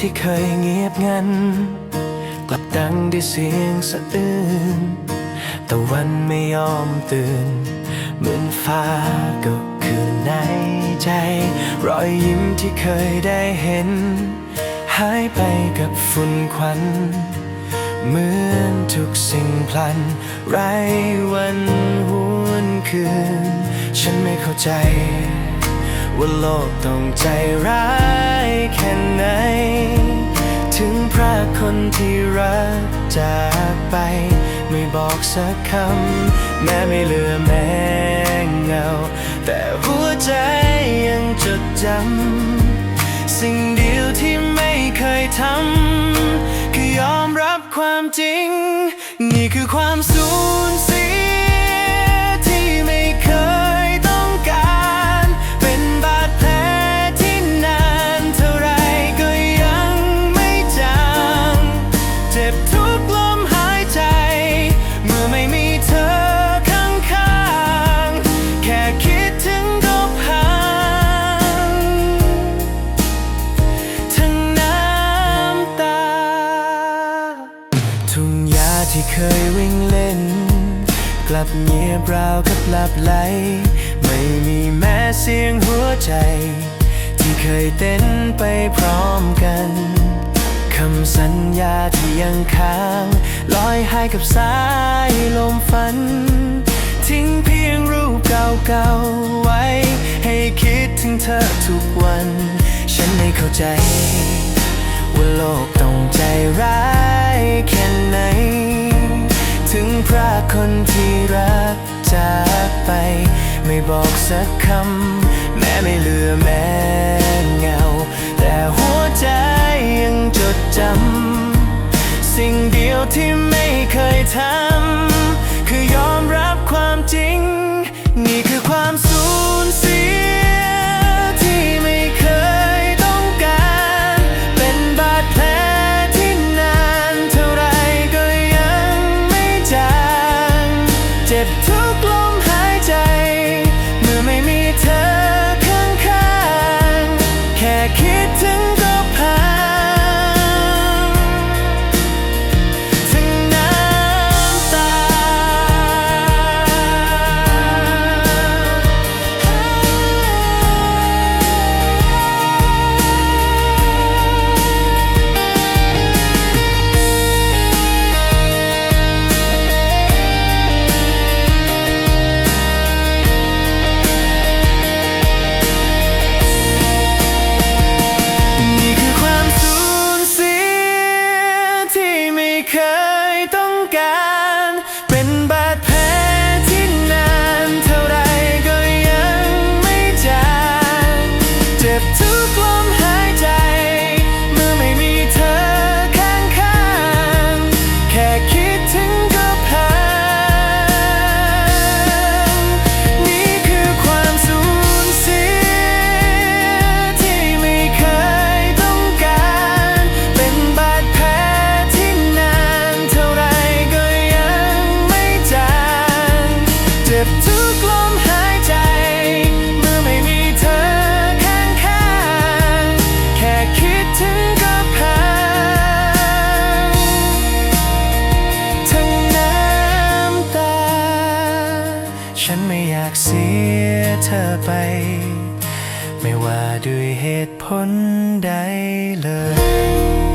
ที่เคยเงียบงัน กลับดังด้วยเสียงสะอื้นแต่วันไม่ยอมตื่น เหมือนฟ้าก็คือในใจ รอยยิ้มที่เคยได้เห็น หายไปกับฝุ่นควัน เหมือนทุกสิ่งพลัน ไรวันหวนคืน ฉันไม่เข้าใจ ว่าโลกต้องใจร้ายแค่ไหน พระคนที่รักจากไป ไม่บอกสักคำ แม้ไม่เหลือแม้เงา แต่หัวใจยังจดจำ สิ่งเดียวที่ไม่เคยทำ คือยอมรับความจริง นี่คือความสูญ ที่เคยวิ่งเล่น กลับเงียบราวกับหลับไหล ไม่มีแม้เสียงหัวใจ ที่เคยเต้นไปพร้อมกันคำสัญญาที่ยังค้างลอยหายกับสายลมฝัน ทิ้งเพียงรูปเก่าๆไว้ ให้คิดถึงเธอทุกวัน ฉันไม่เข้าใจ ไม่บอกสักคำ แม้ไม่เหลือแม้เงา แต่หัวใจยังจดจำ สิ่งเดียวที่ไม่เคยทำ คือยอมรับความจริง นี่คือความสูญเสียที่ไม่เที่ สียเธอไป ไม่ว่าด้วยเหตุผลใดเลย